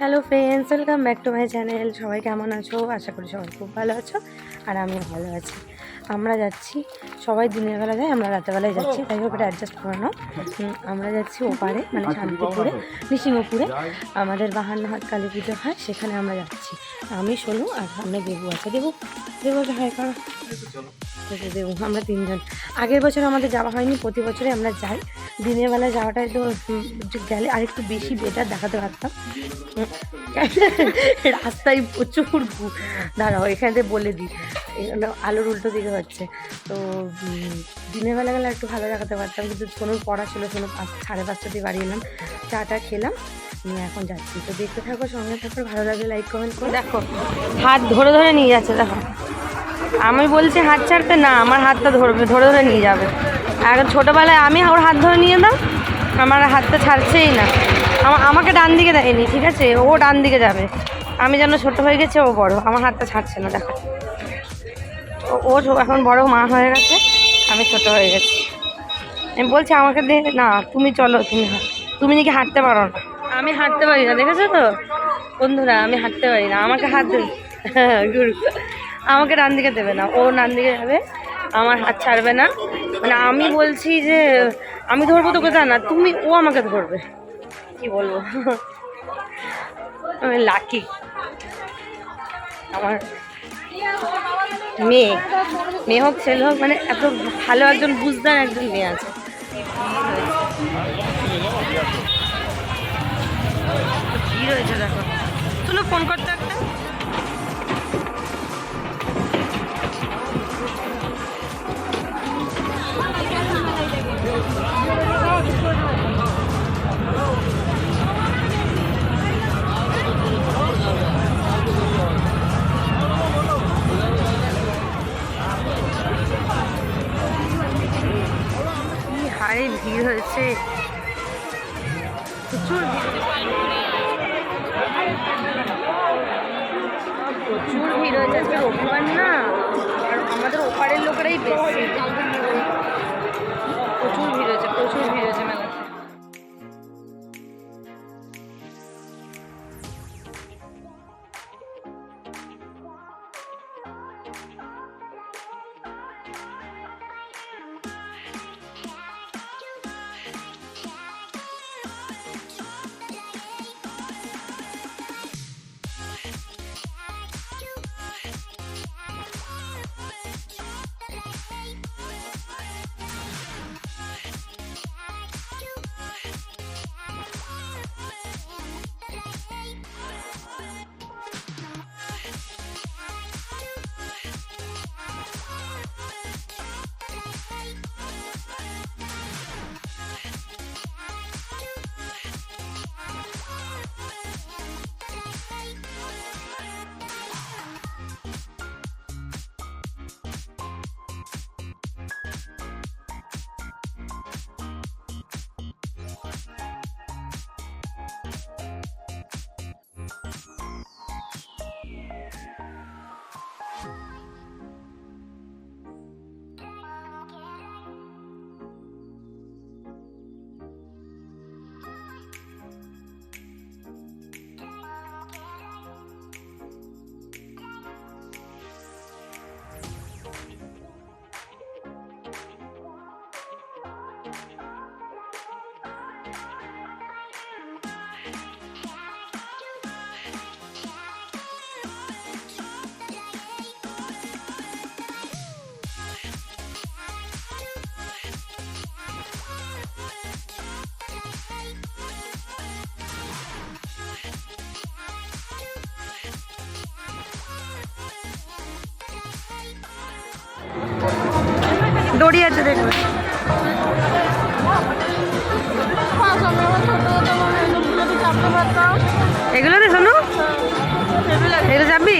Hello friends welcome back to my channel সবাই কেমন আছো আশা করি সবাই খুব ভালো আছো আর আমিও ভালো আছি আমরা যাচ্ছি সবাই দিনের বেলা যায় আমরা রাতেরবেলায় যাচ্ছি তাই হোক এটা অ্যাডজাস্ট করে নাও আমরা যাচ্ছি ওপারে মানে শান্তিপুরে নৃসিংহপুরে আমাদের বাহান্ন হাত কালী পুজো হয় সেখানে আমরা যাচ্ছি আমি শোনো আর সামনে দেবু আছে দেবু দেবু আছে হাই করো এই যে দেবু আমরা তিনজন। আগের বছর আমাদের যাওয়া হয়নি, প্রতি বছরে আমরা যাই। দিনের বেলা যাওয়াটাই তো গেলে আর একটু বেশি বেটার দেখাতে পারতাম। রাস্তায় প্রচুর দাঁড়াও, এখানে বলে দিই। এখানে আলোর উল্টো দিকে হচ্ছে। তো দিনের বেলা গেলে একটু ভালো দেখাতে পারতাম। কিন্তু সোনুর পড়া ছিল, সোনু পাঁচ সাড়ে পাঁচটা দিয়ে বাড়ি এলাম। চাটা খেলাম, নিয়ে এখন যাচ্ছি। তো দেখতে থাকো, সঙ্গে থাকো, ভালো লাগলে লাইক কমেন্ট করে। দেখো, হাত ধরে ধরে নিয়ে যাচ্ছে, দেখো। আমি বলছি হাত ছাড়তে? না, আমার হাতটা ধরবে, ধরে ধরে নিয়ে যাবে। আর ছোটোবেলায় আমি ওর হাত ধরে নিয়ে দাও আমার হাতটা ছাড়ছেই না। আমা- আমাকে ডান দিকে দেয়নি, ঠিক আছে? ও ডান দিকে যাবে। আমি যেন ছোট হয়ে গেছে, ও বড়। আমার হাতটা ছাড়ছে না, দেখো। ও- এখন বড় মা হয়ে গেছে, আমি ছোট হয়ে গেছি। আমি বলছি আমাকে দে, না, তুমি চলো, তুমি তুমি নাকি হাঁটতে পারো না। আমি হাঁটতে পারি না, দেখেছ তো? বন্ধুরা, আমি হাঁটতে পারি না, আমাকে হাত দেবে গুরু। আমাকে ডান দিকে দেবে না, ও ডান দিকে যাবে, আমার হাত ছাড়বে না। মানে আমি বলছি যে, আমি ধরবো তোকে তা না, তুমি, ও আমাকে ধরবে। কি বলব? আমি লাকি আমার মেয়ে মেয়ে হোক, ছেলে হোক মানে এত ভালো একজন বুঝদার একজন মেয়ে আছে। রয়েছে দেখো? শুনো ফোন করতে একটা। প্রচুর ভিড় হয়েছে আজকে রবিবার না। আর আমাদের ওপারের লোকেরাই বেশি। প্রচুর দড়ি আছে দেখবে এগুলো রে শোনো এগুলো চাপবি?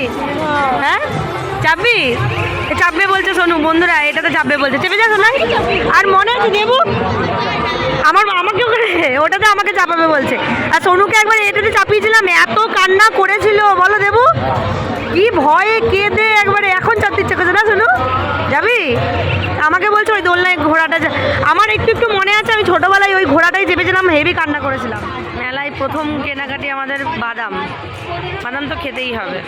হ্যাঁ? চাপবি? চাপবে বলছে শোনু বন্ধুরা এটাতে চাপবে বলছে। চেপে যা শোনাই আর মনে আছে, দেবু? আমার আমাকেও ওটাতে আমাকে চাপাবে বলছে। আর সোনুকে একবার এটাতে চাপিয়েছিলাম, এত কান্না করেছিল, বলো দেবু। কি ভয়ে কেঁদে একবারে এখন চাপতে ইচ্ছে করছে, না শোনু যাবি আমাকে বলছে ওই দোলনায় ঘোড়াটা আমার একটু একটু মনে আছে আমি ছোটোবেলায় ওই ঘোড়াটাই চেপেছিলাম হেভি কান্না করেছিলাম। মেলায় প্রথম কেনাকাটি আমাদের বাদাম। বাদাম তো খেতেই হবে।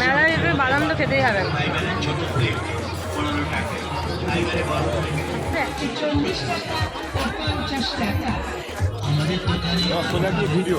মেলায় বাদাম তো খেতেই হবে। ভিডিও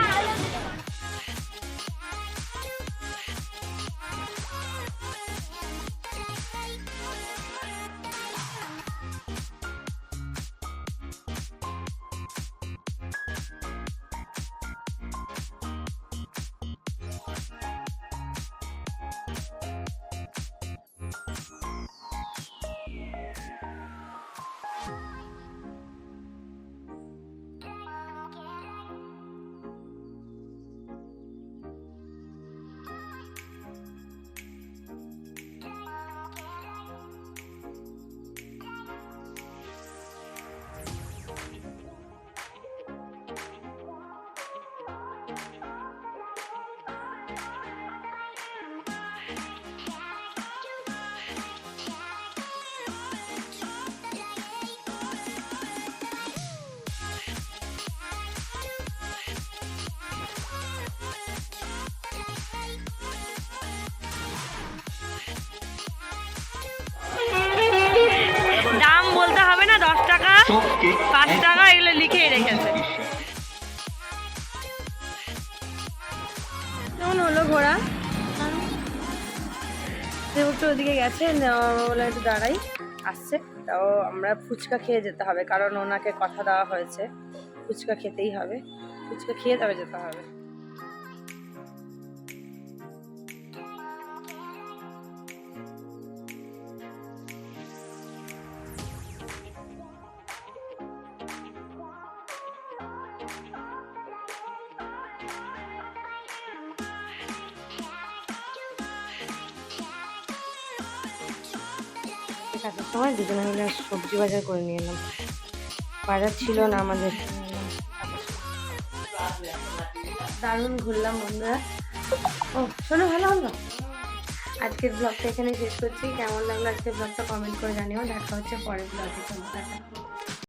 পাঁচ টাকা এগুলো লিখেই রেখেছে। কেমন হলো ঘোরা একটু ওদিকে গেছে বলে একটু দাঁড়াই। আসছে। তাও আমরা ফুচকা খেয়ে যেতে হবে কারণ ওনাকে কথা দেওয়া হয়েছে। ফুচকা খেতেই হবে। ফুচকা খেয়ে তবে যেতে হবে। কাটার সময় দুজনে মিলে সবজি বাজার করে নিয়ে এলাম। বাজার ছিল না আমাদের। দারুণ ঘুরলাম বন্ধুরা। ও, শোনো, ভালো হলো? আজকের ব্লগটা এখানে শেষ করছি। কেমন লাগল আজকের ব্লগটা কমেন্ট করে জানিও। দেখা হচ্ছে পরের ব্লগে